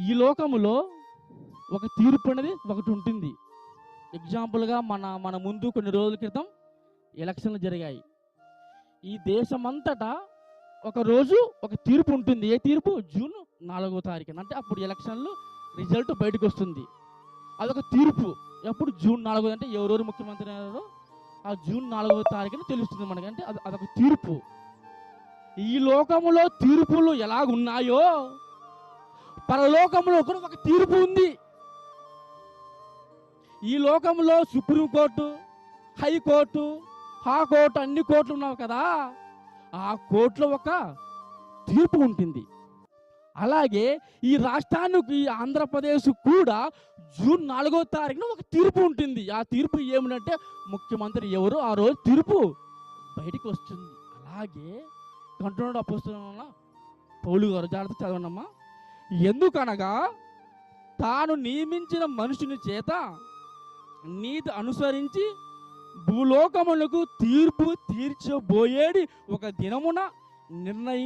ఈ లోకములో ఒక తీర్పు అనేది ఒకటి ఉంటుంది. ఎగ్జాంపుల్గా మన మన ముందు కొన్ని రోజుల క్రితం ఎలక్షన్లు జరిగాయి. ఈ దేశమంతటా ఒక రోజు ఒక తీర్పు ఉంటుంది. ఏ తీర్పు? జూన్ నాలుగో తారీఖున. అంటే అప్పుడు ఎలక్షన్లు రిజల్ట్ బయటకు వస్తుంది. అదొక తీర్పు. ఎప్పుడు? జూన్ నాలుగో అంటే ఎవరెవరు ముఖ్యమంత్రి అయ్యారో ఆ జూన్ నాలుగో తారీఖున తెలుస్తుంది మనకి. అంటే అది అదొక తీర్పు. ఈ లోకములో తీర్పులు ఎలాగున్నాయో పరలోకంలో కూడా ఒక తీర్పు ఉంది. ఈ లోకంలో సుప్రీంకోర్టు హైకోర్టు ఆ కోర్టు అన్ని కోర్టులు ఉన్నావు కదా ఆ కోర్టులో ఒక తీర్పు ఉంటుంది. అలాగే ఈ రాష్ట్రానికి ఈ ఆంధ్రప్రదేశ్ కూడా జూన్ నాలుగో తారీఖున ఒక తీర్పు ఉంటుంది. ఆ తీర్పు ఏమిటంటే ముఖ్యమంత్రి ఎవరు ఆ రోజు తీర్పు బయటికి వస్తుంది. అలాగే కంటున్నాడు అపోస్తున్న పౌలు గారు జాగ్రత్త చదవనమ్మా ఎందుకనగా తాను నియమించిన మనుషుని చేత నీతి అనుసరించి భూలోకములకు తీర్పు తీర్చబోయేది ఒక దినమున నిర్ణయి